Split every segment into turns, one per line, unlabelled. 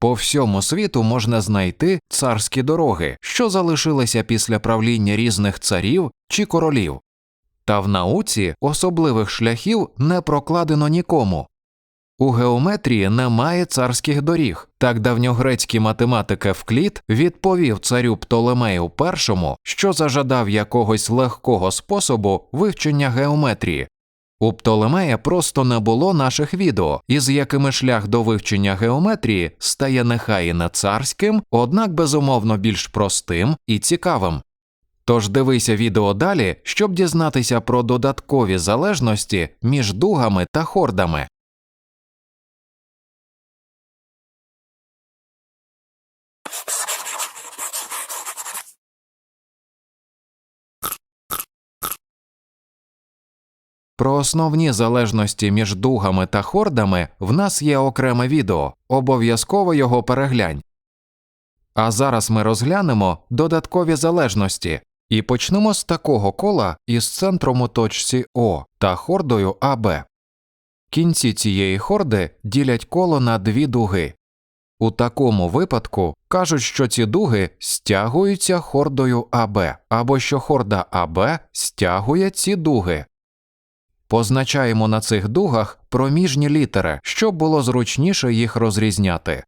По всьому світу можна знайти царські дороги, що залишилися після правління різних царів чи королів. Та в науці особливих шляхів не прокладено нікому. У геометрії немає царських доріг. Так давньогрецький математик Евклід відповів царю Птолемею І, що зажадав якогось легкого способу вивчення геометрії. У Птолемея просто не було наших відео, із якими шлях до вивчення геометрії стає нехай і не царським, однак безумовно більш простим і цікавим. Тож дивися відео далі, щоб дізнатися про додаткові залежності між дугами та хордами. Про основні залежності між дугами та хордами в нас є окреме відео, обов'язково його переглянь. А зараз ми розглянемо додаткові залежності і почнемо з такого кола із центром у точці О та хордою АБ. Кінці цієї хорди ділять коло на дві дуги. У такому випадку кажуть, що ці дуги стягуються хордою АБ, або що хорда АБ стягує ці дуги. Позначаємо на цих дугах проміжні літери, щоб було зручніше їх розрізняти.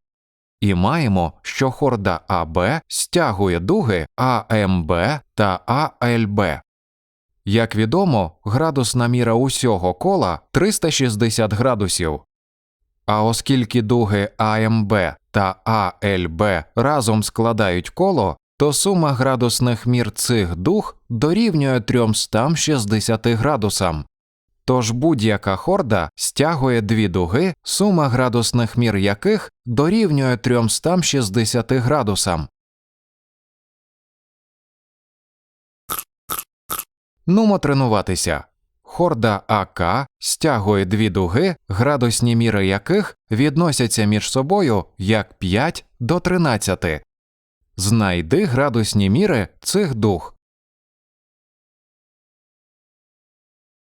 І маємо, що хорда АБ стягує дуги АМБ та АЛБ. Як відомо, градусна міра усього кола 360 градусів. А оскільки дуги АМБ та АЛБ разом складають коло, то сума градусних мір цих дуг дорівнює 360 градусам. Тож будь-яка хорда стягує дві дуги, сума градусних мір яких дорівнює 360 градусам. Нумо тренуватися. Хорда АК стягує дві дуги, градусні міри яких відносяться між собою як 5 до 13. Знайди градусні міри цих дуг.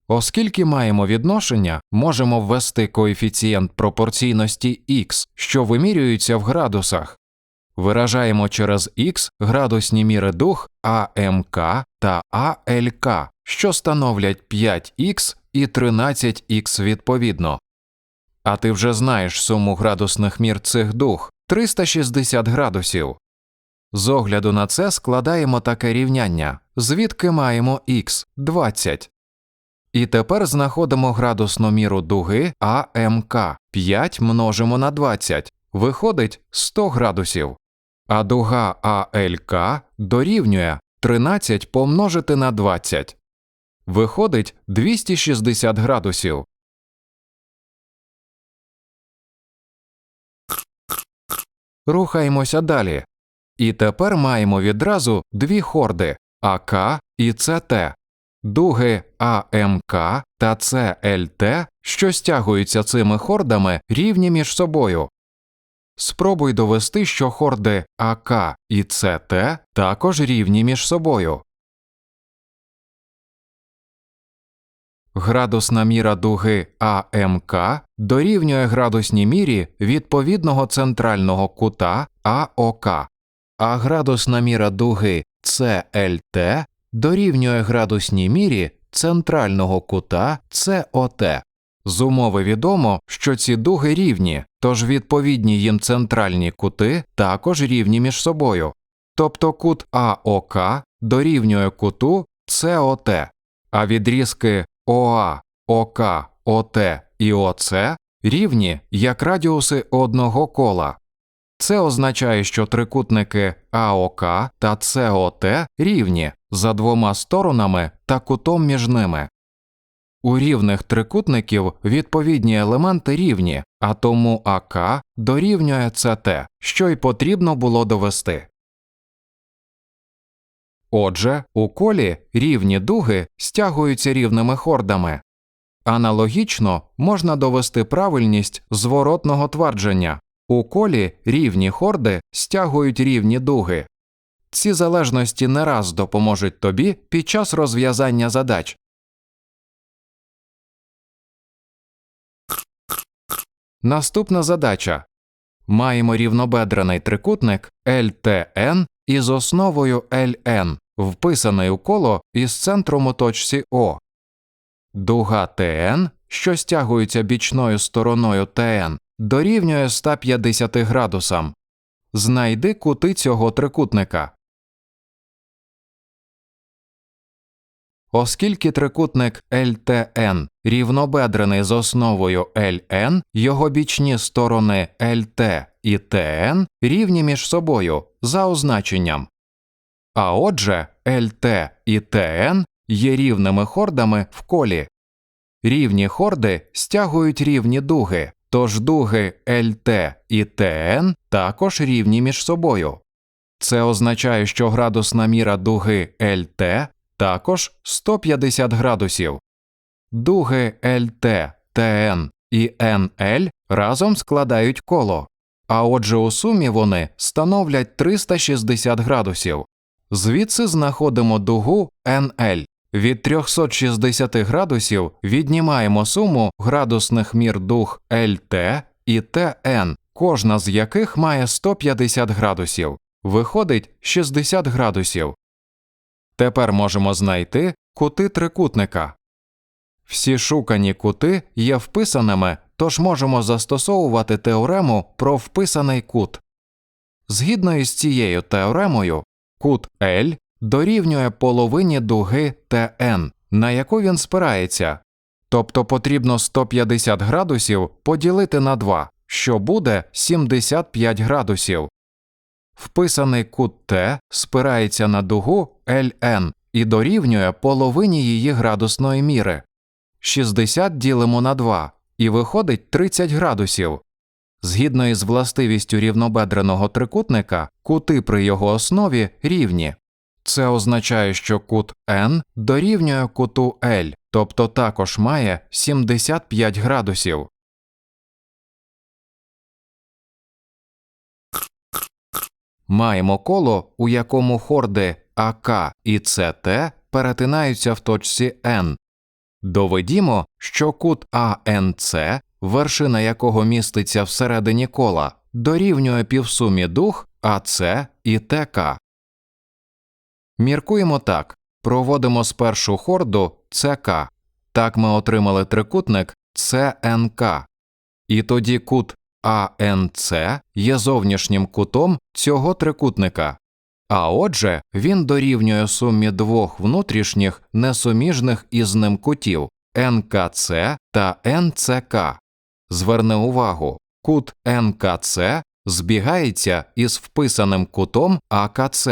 Оскільки маємо відношення, можемо ввести коефіцієнт пропорційності x, що вимірюється в градусах. Виражаємо через x градусні міри дуг АМК та АЛК, що становлять 5х і 13х відповідно. А ти вже знаєш суму градусних мір цих дуг 360 градусів. З огляду на це складаємо таке рівняння, звідки маємо х 20. І тепер знаходимо градусну міру дуги АМК 5 множимо на 20, виходить 100 градусів, а дуга АЛК дорівнює 13 помножити на 20, виходить 260 градусів. Рухаємося далі. І тепер маємо відразу дві хорди АК і ЦТ. Дуги АМК та ЦЛТ, що стягуються цими хордами, рівні між собою. Спробуй довести, що хорди АК і ЦТ також рівні між собою. Градусна міра дуги АМК дорівнює градусній мірі відповідного центрального кута АОК, а градусна міра дуги ЦЛТ дорівнює градусній мірі центрального кута СОТ. З умови відомо, що ці дуги рівні, тож відповідні їм центральні кути також рівні між собою, тобто кут АОК дорівнює куту СОТ, а відрізки ОА, ОК, ОТ і ОЦ рівні як радіуси одного кола. Це означає, що трикутники АОК та СОТ рівні за двома сторонами та кутом між ними. У рівних трикутників відповідні елементи рівні, а тому АК дорівнює ЦТ, що й потрібно було довести. Отже, у колі рівні дуги стягуються рівними хордами. Аналогічно можна довести правильність зворотного твердження у колі рівні хорди стягують рівні дуги. Ці залежності не раз допоможуть тобі під час розв'язання задач. Наступна задача Маємо рівнобедрений трикутник LTN із основою LN, вписаний у коло із центром у точці О. Дуга ТН, що стягується бічною стороною ТН, дорівнює 150 градусам. Знайди кути цього трикутника. Оскільки трикутник LTN рівнобедрений з основою LN, його бічні сторони LT і TN рівні між собою за означенням. А отже, LT і TN є рівними хордами в колі. Рівні хорди стягують рівні дуги, тож дуги LT і TN також рівні між собою. Це означає, що градусна міра дуги LT також 150 градусів. Дуги LT, TN і NL разом складають коло, а отже у сумі вони становлять 360 градусів. Звідси знаходимо дугу NL. Від 360 градусів віднімаємо суму градусних мір дуг LT і TN, кожна з яких має 150 градусів. Виходить 60 градусів. Тепер можемо знайти кути трикутника. Всі шукані кути є вписаними, тож можемо застосовувати теорему про вписаний кут. Згідно із цією теоремою, кут L дорівнює половині дуги ТН, на яку він спирається, тобто потрібно 150 градусів поділити на 2, що буде 75 градусів. Вписаний кут Т спирається на дугу LN і дорівнює половині її градусної міри. 60 ділимо на 2 і виходить 30 градусів. Згідно із властивістю рівнобедреного трикутника, кути при його основі рівні. Це означає, що кут N дорівнює куту L, тобто також має 75 градусів. Маємо коло, у якому хорди АК і СТ перетинаються в точці N. Доведімо, що кут АНЦ, вершина якого міститься всередині кола, дорівнює півсумі дуг АЦ і ТК. Міркуємо так. Проводимо спершу хорду ЦК. Так ми отримали трикутник ЦНК. І тоді кут АНЦ є зовнішнім кутом цього трикутника. А отже, він дорівнює сумі двох внутрішніх несуміжних із ним кутів НКЦ та НЦК. Зверни увагу, кут НКЦ збігається із вписаним кутом АКЦ,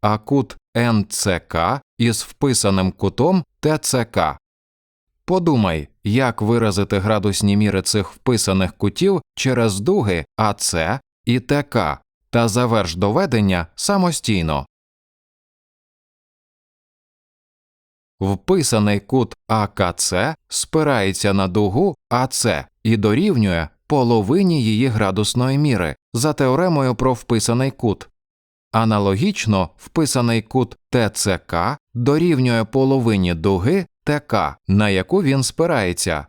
а кут НЦК із вписаним кутом ТЦК. Подумай, як виразити градусні міри цих вписаних кутів через дуги АЦ і ТК та заверш доведення самостійно. Вписаний кут АКЦ спирається на дугу АЦ і дорівнює половині її градусної міри за теоремою про вписаний кут. Аналогічно вписаний кут ТЦК дорівнює половині дуги ТК, на яку він спирається.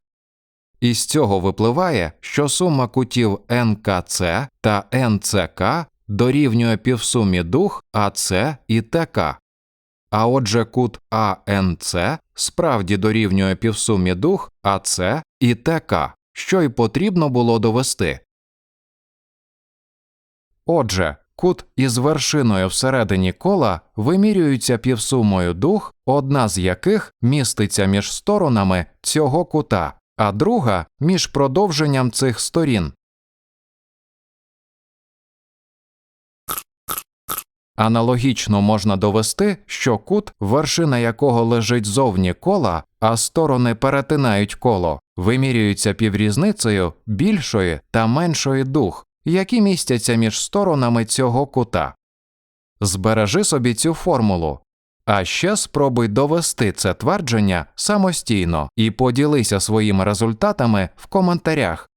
Із цього випливає, що сума кутів НКЦ та НЦК дорівнює півсумі дуг АЦ і ТК. А отже, кут АНЦ справді дорівнює півсумі дуг АЦ і ТК, що й потрібно було довести. Отже, кут із вершиною всередині кола вимірюється півсумою дуг, одна з яких міститься між сторонами цього кута, а друга між продовженням цих сторін. Аналогічно можна довести, що кут, вершина якого лежить зовні кола, а сторони перетинають коло, вимірюються піврізницею більшої та меншої дуг, які містяться між сторонами цього кута. Збережи собі цю формулу. А ще спробуй довести це твердження самостійно і поділися своїми результатами в коментарях.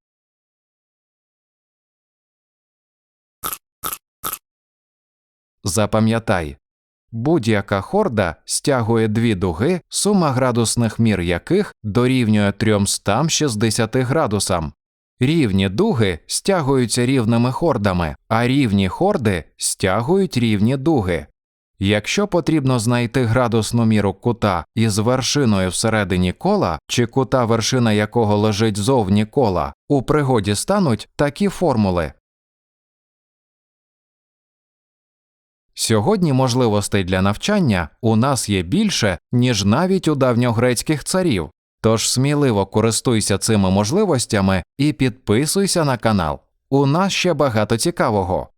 Запам'ятай, будь-яка хорда стягує дві дуги, сума градусних мір яких дорівнює 360 градусам. Рівні дуги стягуються рівними хордами, а рівні хорди стягують рівні дуги. Якщо потрібно знайти градусну міру кута із вершиною всередині кола, чи кута вершина якого лежить зовні кола, у пригоді стануть такі формули. Сьогодні можливостей для навчання у нас є більше, ніж навіть у давньогрецьких царів, тож сміливо користуйся цими можливостями і підписуйся на канал. У нас ще багато цікавого.